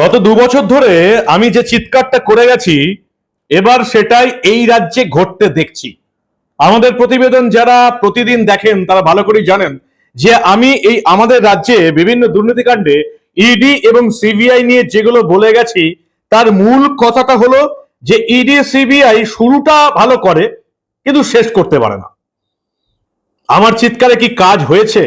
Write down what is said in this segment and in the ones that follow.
গত দু বছর ধরে আমি যে চিৎকারটা করে গেছি, এবার সেটাই এই রাজ্যে ঘটতে দেখছি। আমাদের প্রতিবেদন যারা প্রতিদিন দেখেন, তারা ভালো করেই জানেন যে আমি এই আমাদের রাজ্যে বিভিন্ন দুর্নীতিকাণ্ডে ইডি এবং সিবিআই নিয়ে যেগুলো বলে গেছি, তার মূল কথাটা হলো যে ইডি সিবিআই শুরুটা ভালো করে, কিন্তু শেষ করতে পারে না। আমার চিৎকারে কি কাজ হয়েছে?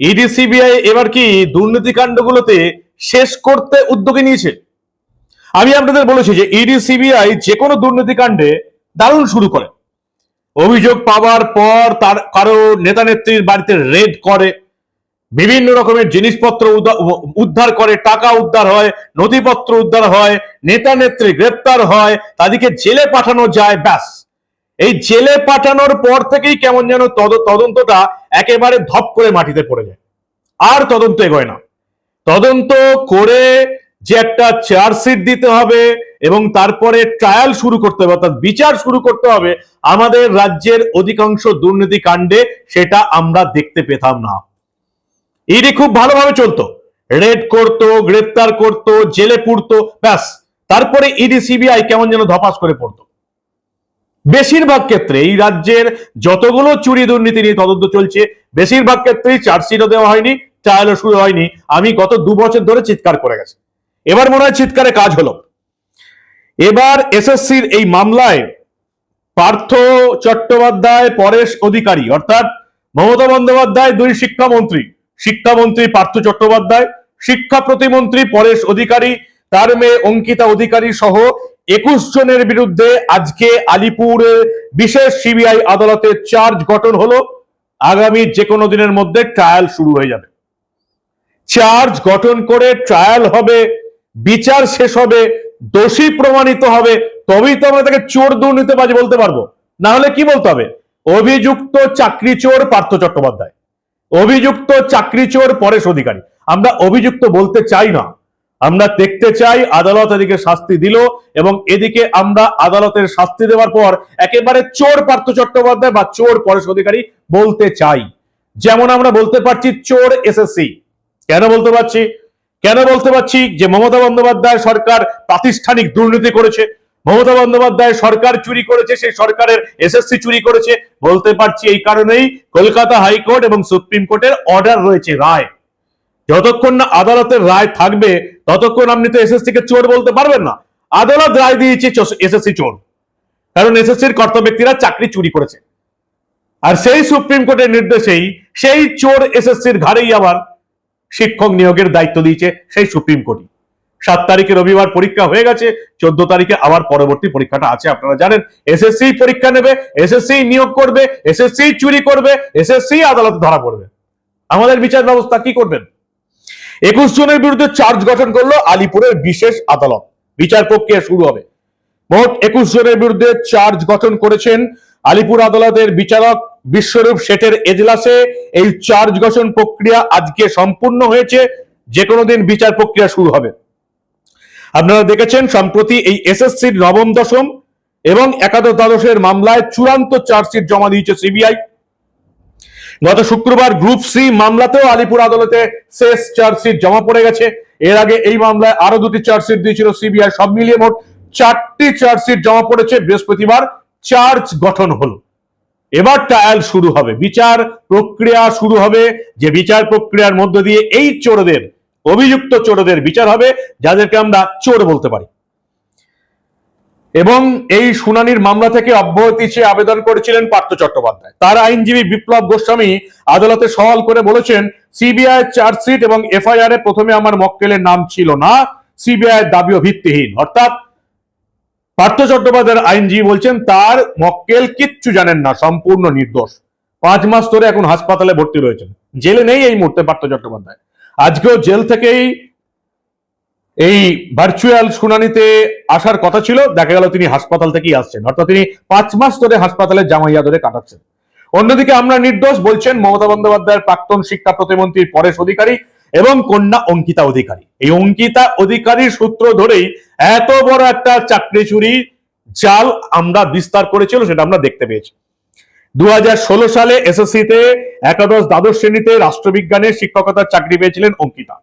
ইডি সিবিআই এবার কি দুর্নীতিকাণ্ডগুলোতে শেষ করতে উদ্যোগে নিয়েছে। আমি আপনাদের বলেছি যে ইডি সিবিআই যে কোনো দুর্নীতিকাণ্ডে দারুণ শুরু করে। অভিযোগ পাওয়ার পর তার কারও নেতা নেত্রীর বাড়িতে রেড করে, বিভিন্ন রকমের জিনিসপত্র উদা- উদ্ধার করে, টাকা উদ্ধার হয়, নথিপত্র উদ্ধার হয়, নেতা নেত্রী গ্রেপ্তার হয়, তাদেরকে জেলে পাঠানো যায়, ব্যাস। এই জেলে পাঠানোর পর থেকেই কেমন যেন তদ- তদন্তটা একেবারে ধপ করে মাটিতে পড়ে যায়। আর তদন্ত এগোয় না। তদন্ত করে যে একটা চার্জশিট দিতে হবে এবং তারপরে ট্রায়াল শুরু করতে হবে, অর্থাৎ বিচার শুরু করতে হবে, আমাদের রাজ্যের অধিকাংশ দুর্নীতি কাণ্ডে সেটা আমরা দেখতে পেতাম না। ইডি খুব ভালোভাবে চলতো। রেড করতো, গ্রেপ্তার করতো, জেলে পুড়তো, ব্যাস। তারপরে ইডি সিবিআই কেমন যেন ধপাস করে পড়তো। বেশিরভাগ ক্ষেত্রে এই রাজ্যের যতগুলো চুরি দুর্নীতি নিয়ে তদন্ত চলছে, বেশিরভাগ ক্ষেত্রেই চার্জশিটও দেওয়া হয়নি ট্রায়ালও শুরু হয়নি, আমি গত দু বছর ধরে চিৎকার করে গেছি। এবার মনে হয় চিৎকারে কাজ হলো। এবার এসএসসির এই মামলায় পার্থ চট্টোপাধ্যায় পরেশ অধিকারী, অর্থাৎ মমতা বন্দ্যোপাধ্যায় দুই শিক্ষামন্ত্রী শিক্ষামন্ত্রী পার্থ চট্টোপাধ্যায়, শিক্ষা প্রতিমন্ত্রী পরেশ অধিকারী, তার মেয়ে অঙ্কিতা অধিকারী সহ একুশ জনের বিরুদ্ধে আজকে আলিপুরে বিশেষ সিবিআই আদালতে চার্জ গঠন হলো। আগামী যে কোনো দিনের মধ্যে ট্রায়াল শুরু হয়ে যাবে। চার্জ গঠন করে ট্রায়াল হবে, বিচার শেষ হবে, দোষী প্রমাণিত হবে, তবেই তো আমরা তাকে চোর দুর্নীতিবাজ বলতে পারব। না হলে কি বলতে হবে? অভিযুক্ত চাকরি চোর পার্থ চট্টোপাধ্যায়। অভিযুক্ত চাকরি চোর পরেশ অধিকারী। আমরা অভিযুক্ত বলতে চাই না। আমরা দেখতে চাই আদালত এদিকে শাস্তি দিল এবং এদিকে আমরা আদালতের শাস্তি দেওয়ার পর একেবারে চোর পার্থ চট্টোপাধ্যায় বা চোর পরেশ অধিকারী বলতে চাই। যেমন আমরা বলতে পারছি চোর এসএসসি। কেন বলতে পারছি? কেন বলতে পারছি যে মমতা বন্দ্যোপাধ্যায় সরকার প্রাতিষ্ঠানিক দুর্নীতি করেছে? মমতা বন্দ্যোপাধ্যায় সরকার চুরি করেছে, সেই সরকারের এসএসসি চুরি করেছে। বলতে পারছি এই কারণেই কলকাতা হাইকোর্ট এবং সুপ্রিম কোর্টের অর্ডার রয়েছে রায়। যতক্ষণ না আদালতের রায় থাকবে, ততক্ষণ আপনি তো এসএসসি কে চোর বলতে পারবেন না। আদালত রায় দিয়েছে এসএসসি চোর। কারণ এসএসসির কর্তা ব্যক্তিরা চাকরি চুরি করেছে। আর সেই সুপ্রিম কোর্টের নির্দেশেই সেই চোর এসএসসির ঘাড়েই আবার শিক্ষক নিয়োগের দায়িত্ব দিয়েছে সেই সুপ্রিম কোর্টই। সাত তারিখে রবিবার পরীক্ষা হয়ে গেছে, চোদ্দ তারিখে আবার পরবর্তী পরীক্ষাটা আছে, আপনারা জানেন। এসএসসি পরীক্ষা নেবে এসএসসি নিয়োগ করবে এসএসসি চুরি করবে এসএসসি আদালতে ধরা পড়বে। আমাদের বিচার ব্যবস্থা কি করবেন? একুশ জনের বিরুদ্ধে চার্জ গঠন করল আলিপুরের বিশেষ আদালত। বিচার প্রক্রিয়া শুরু হবে। মোট একুশ জনের বিরুদ্ধে চার্জ গঠন করেছেন আলিপুর আদালতের বিচারক বিশ্বরূপ শেঠের এজলাসে এই চার্জ গঠন প্রক্রিয়া আজকে সম্পূর্ণ হয়েছে। যে কোনো দিন বিচার প্রক্রিয়া শুরু হবে। আপনারা দেখেছেন, সম্প্রতি এই এসএসসির নবম দশম এবং একাদশ দ্বাদশের মামলায় চূড়ান্ত চার্জশিট জমা দিয়েছে সিবিআই। গত শুক্রবার গ্রুপ সি মামলাতেও আলিপুর আদালতে শেষ চার্জশিট জমা পড়ে গেছে। এর আগে এই মামলায় আরও দুটি চার্জশিট দিয়েছিল সিবিআই। সব মিলিয়ে মোট চারটি চার্জশিট জমা পড়েছে। বৃহস্পতিবার চার্জ গঠন হলো। এবার ট্রায়াল শুরু হবে। বিচার প্রক্রিয়া শুরু হবে। যে বিচার প্রক্রিয়ার মধ্য দিয়ে এই চোরদের, অভিযুক্ত চোরদের বিচার হবে, যাদেরকে আমরা চোর বলতে পারি। এবং এই শুনানির মামলা থেকে অব্যাহতি চেয়ে আবেদন করেছিলেন পার্থ চট্টোপাধ্যায়। তার আইনজীবী বিপ্লব গোস্বামী আদালতে সওয়াল করে বলেছেন, সিবিআই চার্জশিট এবং এফআইআর এ প্রথমে আমার মক্কেলের নাম ছিল না, সিবিআই দাবিও ভিত্তিহীন। অর্থাৎ পার্থ চট্টোপাধ্যায়ের আইনজীবী বলছেন, তার মক্কেল কিচ্ছু জানেন না, সম্পূর্ণ নির্দোষ। পাঁচ মাস ধরে এখন হাসপাতালে ভর্তি রয়েছেন। জেলে নেই এই মুহূর্তে পার্থ চট্টোপাধ্যায়। আজকেও জেল থেকেই এই ভার্চুয়াল শুনানিতে আসার কথা ছিল। দেখা গেল তিনি হাসপাতাল থেকেই আসছেন। অর্থাৎ তিনি পাঁচ মাস ধরে হাসপাতালে জামাইয়া ধরে কাটাচ্ছেন। অন্যদিকে আমরা নির্দোষ বলছেন, মমতা বন্দ্যোপাধ্যায়ের প্রাক্তন শিক্ষা প্রতিমন্ত্রী পরেশ অধিকারী। এবং কন্যা অঙ্কিতা অধিকারী। এই অঙ্কিতা অধিকারীর সূত্র ধরেই এত বড় একটা চাকরি চুরি জাল আমরা বিস্তার করেছিল, সেটা আমরা দেখতে পেয়েছি। দু হাজার ষোলো সালে এসএসসি তে একাদশ দ্বাদশ শ্রেণীতে রাষ্ট্রবিজ্ঞানের শিক্ষকতার চাকরি পেয়েছিলেন অঙ্কিতা।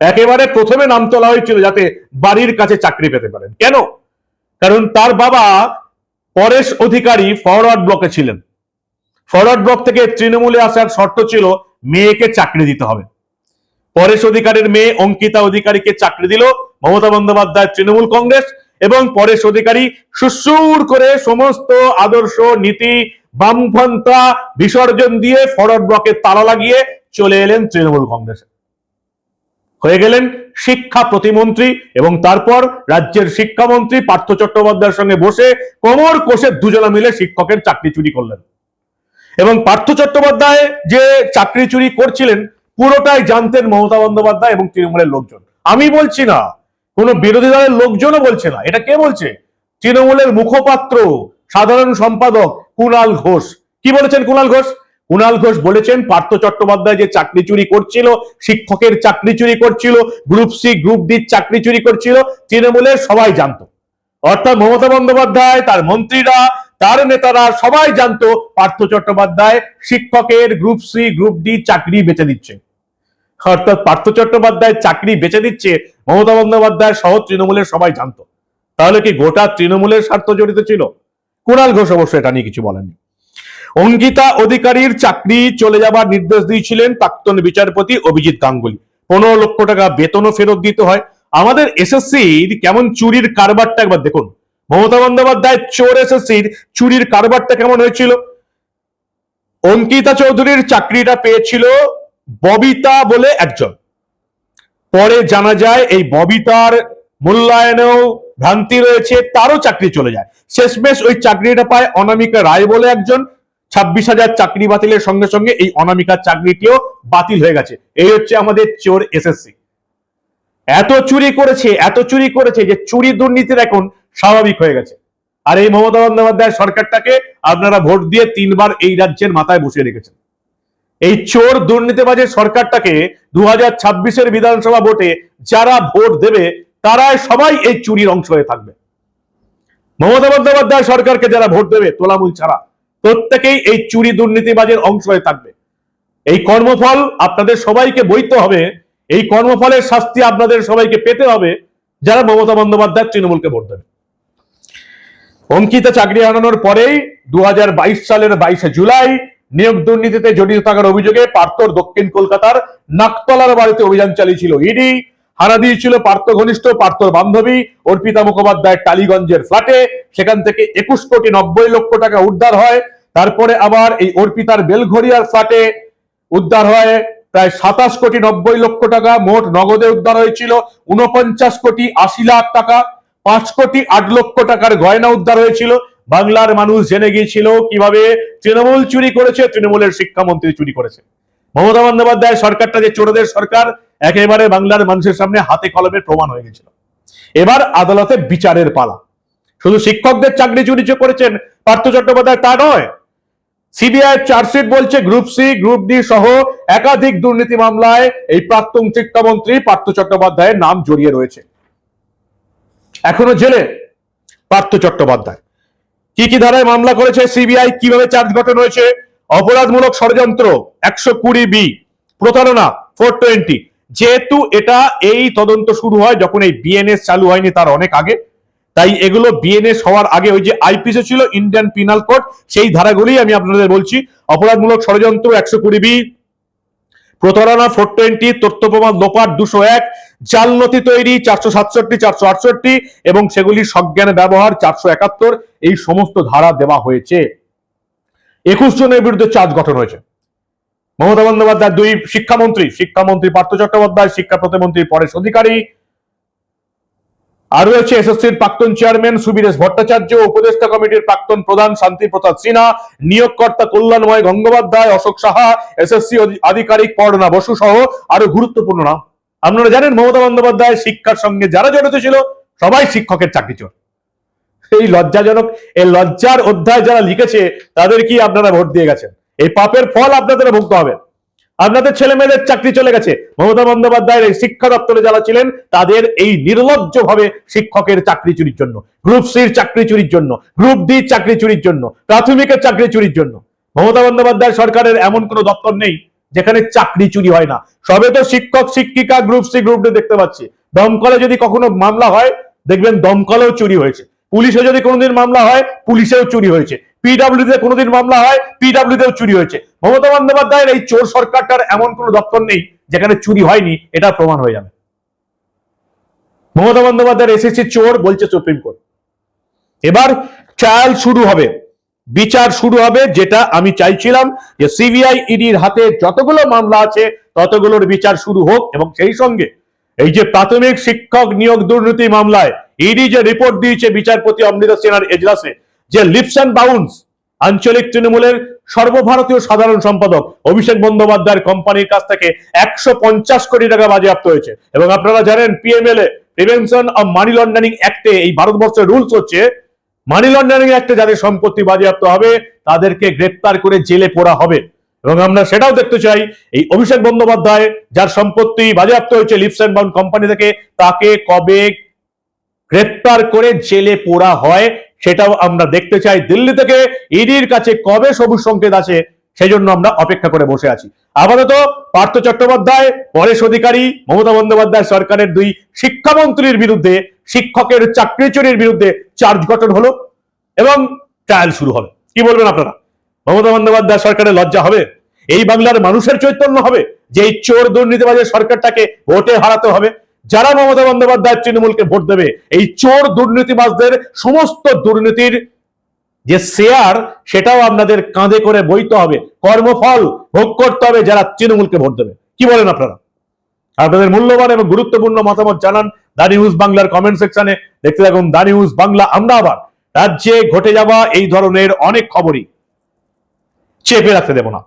একেবারে প্রথমে নাম তোলা হয়েছিল যাতে বাড়ির কাছে চাকরি পেতে পারেন। কেন? কারণ তার বাবা পরেশ অধিকারী ফরওয়ার্ড ব্লকে ছিলেন। ফরওয়ার্ড ব্লক থেকে তৃণমূলে আসার শর্ত ছিল, মেয়েকে চাকরি দিতে হবে। পরেশ অধিকারের মেয়ে অঙ্কিতা অধিকারীকে চাকরি দিল মমতা বন্দ্যোপাধ্যায় তৃণমূল কংগ্রেস এবং পরেশ অধিকারী সুসুর করে সমস্ত আদর্শ নীতি বামপন্থা বিসর্জন দিয়ে ফরওয়ার্ড ব্লকে তালা লাগিয়ে চলে এলেন তৃণমূল কংগ্রেসে। হয়ে গেলেন শিক্ষা প্রতিমন্ত্রী এবং তারপর রাজ্যের শিক্ষামন্ত্রী পার্থ চট্টোপাধ্যায়ের সঙ্গে বসে কোমর কোষে দুজনে মিলে শিক্ষকের চাকরি চুরি করলেন। এবং পার্থ চট্টোপাধ্যায় যে চাকরি চুরি করছিলেন পুরোটাই জানতেন মমতা বন্দ্যোপাধ্যায় এবং তৃণমূলের লোকজন। আমি বলছি না, কোনো বিরোধী দলের লোকজনও বলছে না। এটা কে বলছে? তৃণমূলের মুখপাত্র, সাধারণ সম্পাদক কুণাল ঘোষ। কি বলেছেন কুণাল ঘোষ? কুণাল ঘোষ বলেছেন, পার্থ চট্টোপাধ্যায় যে চাকরি চুরি করছিল, শিক্ষকের চাকরি চুরি করছিল, গ্রুপ সি, গ্রুপ ডি চাকরি চুরি করছিল, তৃণমূলের সবাই জানতো। অর্থাৎ মমতা বন্দ্যোপাধ্যায়, তার মন্ত্রীরা, তার নেতারা সবাই জানতো, পার্থ চট্টোপাধ্যায় শিক্ষকের গ্রুপ সি, গ্রুপ ডি চাকরি বেচে দিচ্ছে। অর্থাৎ পার্থ চট্টোপাধ্যায় চাকরি বেচে দিচ্ছে, মমতা বন্দ্যোপাধ্যায় সহ তৃণমূলের সবাই জানতো। তাহলে কি গোটা তৃণমূলের স্বার্থ জড়িত ছিল? কুণাল ঘোষ অবশ্য এটা নিয়ে কিছু বলেননি। অঙ্কিতা অধিকারীর চাকরি চলে যাবার নির্দেশ দিয়েছিলেন প্রাক্তন বিচারপতি অভিজিৎ গাঙ্গুলি। পনেরো লক্ষ টাকা বেতনও ফেরত দিতে হয়। আমাদের এসএসসির কেমন চুরির কারবারটা একবার দেখুন। মমতা বন্দ্যোপাধ্যায় চোর এসএসসির চুরির কারবারটা কেমন হয়েছিল? অঙ্কিতা চৌধুরীর চাকরিটা পেয়েছিল ববিতা বলে একজন। পরে জানা যায় এই ববিতার মূল্যায়নেও ভ্রান্তি রয়েছে, তারও চাকরি চলে যায়। শেষমেশ ওই চাকরিটা পায় অনামিকা রায় বলে একজন। ছাব্বিশ হাজার চাকরি বাতিলের সঙ্গে সঙ্গে এই অনামিকার চাকরিটিও বাতিল হয়ে গেছে। এই হচ্ছে আমাদের চোর এসএসসি। এত চুরি করেছে, এত চুরি করেছে যে চুরি দুর্নীতির এখন স্বাভাবিক হয়ে গেছে। আর এই মমতা বন্দ্যোপাধ্যায় সরকারটাকে আপনারা ভোট দিয়ে তিনবার এই রাজ্যের মাথায় বসিয়ে রেখেছেন। এই চোর দুর্নীতিবাজের সরকারটাকে দু হাজার ছাব্বিশের বিধানসভা ভোটে যারা ভোট দেবে, তারাই সবাই এই চুরির অংশ হয়ে থাকবে। মমতা বন্দ্যোপাধ্যায় সরকারকে যারা ভোট দেবে, তোলামূল ছাড়া প্রত্যেকেই এই চুরি দুর্নীতিবাজের অংশ হয়ে থাকবে। এই কর্মফল আপনাদের সবাইকে বইতে হবে, এই কর্মফলের শাস্তি আপনাদের সবাইকে পেতে হবে যারা মমতা বন্দ্যোপাধ্যায় তৃণমূলকে ভোট দেবে। অঙ্কিতা চাকরি হারানোর পরেই দু হাজার বাইশ সালের বাইশে জুলাই নিয়োগ দুর্নীতিতে জড়িত থাকার অভিযোগে পার্থর দক্ষিণ কলকাতার নাকতলার বাড়িতে অভিযান চালিয়েছিল ইডি। হানা দিয়েছিল পার্থ ঘনিষ্ঠ, পার্থর বান্ধবী অর্পিতা মুখোপাধ্যায় টালিগঞ্জের ফ্ল্যাটে। সেখান থেকে একুশ কোটি নব্বই লক্ষ টাকা উদ্ধার হয়। তারপরে আবার এই অর্পিতার বেলঘরিয়ার ফ্ল্যাটে উদ্ধার হয়। প্রায় সাতাশ কোটি নব্বই লক্ষ টাকা মোট নগদে উদ্ধার হয়েছিল। উনপঞ্চাশ কোটি আশি লাখ টাকা, পাঁচ কোটি আট লক্ষ টাকার গয়না উদ্ধার হয়েছিল। বাংলার মানুষ জেনে গিয়েছিল কীভাবে তৃণমূল চুরি করেছে, তৃণমূলের শিক্ষামন্ত্রী চুরি করেছে। মমতা বন্দ্যোপাধ্যায় সরকারটা যে চোরদের সরকার, একেবারে বাংলার মানুষের সামনে হাতে কলমে প্রমাণ হয়ে গেছিল এবার আদালতে বিচারের পালা। শুধু শিক্ষকদের চাকরি চুরি করেছেন, পার্থ চট্টোপাধ্যায় তা নয়। সিবিআই চার্জশিট বলছে, গ্রুপ সি, গ্রুপ ডি সহ একাধিক দুর্নীতি মামলায় এই প্রাক্তন শিক্ষামন্ত্রী পার্থ চট্টোপাধ্যায়ের নাম জড়িয়ে রয়েছে। এখনও জেলে পার্থ চট্টোপাধ্যায়। কি কি ধারায় মামলা করেছে সিবিআই? কীভাবে চার্জ গঠন হয়েছে? অপরাধমূলক ষড়যন্ত্র, একশো কুড়ি বি, প্রতারণা ফোর টোয়েন্টি যেহেতু এটা এই তদন্ত শুরু হয় যখন এই বিএনএস চালু হয়নি তার অনেক আগে, তাই এগুলো বিএনএস হওয়ার আগে ওই যে আইপিসি ছিল ইন্ডিয়ান পিনাল কোড সেই ধারাগুলি আমি আপনাদের বলছি। অপরাধমূলক ষড়যন্ত্র, একশো কুড়ি বি প্রতারণা ফোর টোয়েন্টি তথ্য প্রমাণ, লোপাট দুশো এক জাল নথি তৈরি চারশো সাতষট্টি, চারশো আটষট্টি, এবং সেগুলি সজ্ঞানে ব্যবহার চারশো একাত্তর, এই সমস্ত ধারা দেওয়া হয়েছে। একুশ জনের বিরুদ্ধে চার্জ গঠন হয়েছে। মমতা বন্দ্যোপাধ্যায় দুই শিক্ষামন্ত্রী শিক্ষামন্ত্রী পার্থ চট্টোপাধ্যায়, শিক্ষা প্রতিমন্ত্রী পরেশ অধিকারী আর রয়েছে এসএসসির প্রাক্তন চেয়ারম্যান সুবীরেশ ভট্টাচার্য, উপদেষ্টা কমিটির প্রাক্তন প্রধান শান্তি প্রসাদ সিনহা, নিয়োগকর্তা কল্যাণময় গঙ্গোপাধ্যায়, অশোক সাহা, এসএসসি আধিকারিক পর্ণা বসু সহ আরও গুরুত্বপূর্ণ নাম। আপনারা জানেন মমতা বন্দ্যোপাধ্যায় শিক্ষার সঙ্গে যারা জড়িত ছিল, সবাই শিক্ষকের চাকরি চোর এই লজ্জাজনক, এই লজ্জার অধ্যায় যারা লিখেছে, তাদের কি আপনারা ভোট দিয়ে গেছেন? এই পাপের ফল আপনাদের ভুগতে হবে। আপনাদের ছেলে মেয়েদের চাকরি চলে গেছে। মমতা বন্দ্যোপাধ্যায়ের এই শিক্ষা দপ্তরে যারা ছিলেন, তাদের এই নির্লজ্জ ভাবে শিক্ষকের চাকরি চুরির জন্য গ্রুপ সির চাকরি চুরির জন্য গ্রুপ ডি চাকরি চুরির জন্য, প্রাথমিকের চাকরি চুরির জন্য। মমতা বন্দ্যোপাধ্যায় সরকারের এমন কোনো দপ্তর নেই যেখানে চাকরি চুরি হয় না। সবে তো শিক্ষক, শিক্ষিকা গ্রুপ সি গ্রুপ ডি দেখতে পাচ্ছি। দমকলে যদি কখনো মামলা হয়, দেখবেন দমকলেও চুরি হয়েছে। পুলিশে যদি কোনোদিন মামলা হয়, পুলিশেও চুরি হয়েছে। পিডাব্লিউ তে কোনোদিন মামলা হয় পিডাব্লিউ তেও চুরি হয়েছে। মমতা বন্দ্যোপাধ্যায়ের এই চোর সরকারটার এমন কোনো দপ্তর নেই যেখানে চুরি হয়নি, এটা প্রমাণ হয়ে যাবে। মমতা বন্দ্যোপাধ্যায়ের এসএসসি চোর বলছে সুপ্রিম কোর্ট এবার ট্রায়াল শুরু হবে। বিচার শুরু হবে, যেটা আমি চাইছিলাম যে সিবিআই ইডির হাতে যতগুলো মামলা আছে, ততগুলোর বিচার শুরু হোক এবং সেই সঙ্গে এই যে প্রাথমিক শিক্ষক নিয়োগ দুর্নীতি মামলায় ইডি যে রিপোর্ট দিয়েছে বিচারপতি অমৃতা সেনার এজলাসে, যে লিপস অ্যান্ড বাউন্স আঞ্চলিক তৃণমূলের সর্বভারতীয় সাধারণ সম্পাদক অভিষেক বন্দ্যোপাধ্যায়ের কোম্পানির কাছ থেকে একশো পঞ্চাশ কোটি টাকা বাজেয়াপ্ত হয়েছে। এবং আপনারা জানেন PMLA prevention of money laundering অ্যাক্টে এই ভারতবর্ষের রুলস হচ্ছে মানি লন্ডারিং অ্যাক্টে যাদের সম্পত্তি বাজেয়াপ্ত হবে, তাদেরকে গ্রেপ্তার করে জেলে পোড়া হবে। এবং আমরা সেটাও দেখতে চাই, এই অভিষেক বন্দ্যোপাধ্যায় যার সম্পত্তি বাজেয়াপ্ত হয়েছে লিপস অ্যান্ড বাউন্ড কোম্পানি থেকে, তাকে কবে গ্রেপ্তার করে জেলে পোড়া হয় সেটাও আমরা দেখতে চাই। দিল্লি থেকে ইডির কাছে কবে সবুজ সংকেত আছে সেই জন্য আমরা অপেক্ষা করে বসে আছি। আপাতত পার্থ চট্টোপাধ্যায়, পরেশ অধিকারী, মমতা বন্দ্যোপাধ্যায় সরকারের দুই শিক্ষামন্ত্রীর বিরুদ্ধে, শিক্ষকের চাকরি চুরির বিরুদ্ধে চার্জ গঠন হলো এবং ট্রায়াল শুরু হবে। কি বলবেন আপনারা? মমতা বন্দ্যোপাধ্যায় সরকারের লজ্জা হবে? এই বাংলার মানুষের চৈতন্য হবে যে এই চোর দুর্নীতিবাজের সরকারটাকে ভোটে হারাতে হবে? যারা মমতা বন্দ্যোপাধ্যায় তৃণমূলকে ভোট দেবে, এই চোর দুর্নীতিবাজদের সমস্ত দুর্নীতির যে শেয়ার, সেটাও আপনাদের কাঁধে করে বইতে হবে। কর্মফল ভোগ করতে হবে যারা তৃণমূলকে ভোট দেবে। কি বলেন আপনারা? আপনাদের মূল্যবান এবং গুরুত্বপূর্ণ মতামত জানান দা নিউজ বাংলার কমেন্ট সেকশনে। দেখতে থাকুন দা নিউজ বাংলা, আমরা আবার রাজ্যে ঘটে যাওয়া এই ধরনের অনেক খবরই। চেপে রাখতে দেব না।